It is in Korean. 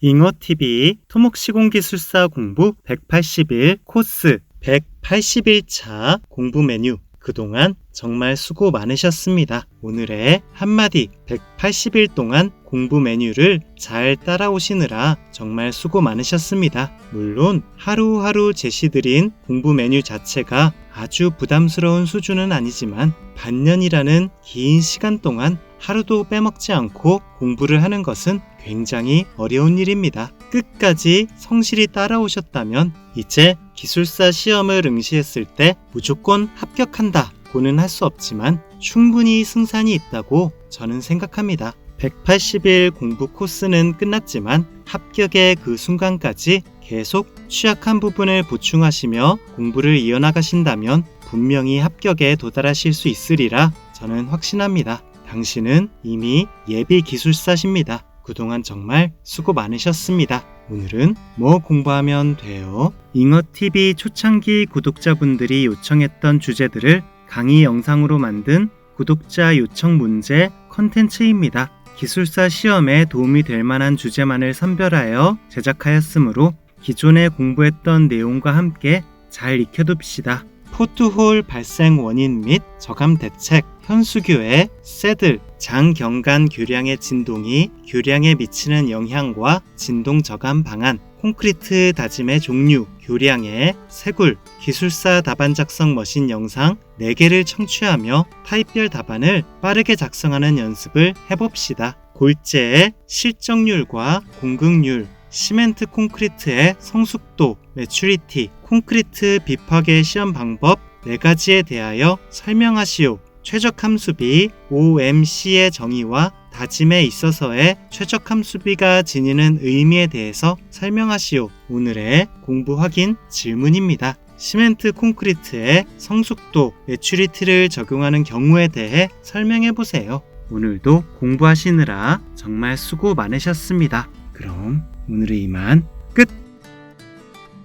잉어TV 토목시공기술사 공부 180일 코스 181차 공부 메뉴 그동안 정말 수고 많으셨습니다. 오늘의 한마디 180일 동안 공부 메뉴를 잘 따라오시느라 정말 수고 많으셨습니다. 물론 하루하루 제시드린 공부 메뉴 자체가 아주 부담스러운 수준은 아니지만 반년이라는 긴 시간 동안 하루도 빼먹지 않고 공부를 하는 것은 굉장히 어려운 일입니다. 끝까지 성실히 따라오셨다면 이제 기술사 시험을 응시했을 때 무조건 합격한다 고는 할 수 없지만 충분히 승산이 있다고 저는 생각합니다. 180일 공부 코스는 끝났지만 합격의 그 순간까지 계속 취약한 부분을 보충하시며 공부를 이어나가신다면 분명히 합격에 도달하실 수 있으리라 저는 확신합니다. 당신은 이미 예비 기술사십니다. 그동안 정말 수고 많으셨습니다. 오늘은 뭐 공부하면 돼요? 잉어TV 초창기 구독자분들이 요청했던 주제들을 강의 영상으로 만든 구독자 요청 문제 컨텐츠입니다. 기술사 시험에 도움이 될 만한 주제만을 선별하여 제작하였으므로 기존에 공부했던 내용과 함께 잘 익혀둡시다. 포트홀 발생 원인 및 저감 대책, 현수교의 새들, 장경간 교량의 진동이 교량에 미치는 영향과 진동 저감 방안, 콘크리트 다짐의 종류, 교량의 세굴, 기술사 답안 작성 머신 영상 4개를 청취하며 타입별 답안을 빠르게 작성하는 연습을 해봅시다. 골재의 실적률과 공급률, 시멘트 콘크리트의 성숙도, 매추리티, 콘크리트 비파계 시험 방법 4가지에 대하여 설명하시오. 최적함수비 OMC의 정의와 다짐에 있어서의 최적함수비가 지니는 의미에 대해서 설명하시오. 오늘의 공부 확인 질문입니다. 시멘트 콘크리트의 성숙도, 매추리티를 적용하는 경우에 대해 설명해 보세요. 오늘도 공부하시느라 정말 수고 많으셨습니다. 그럼 오늘은 이만 끝!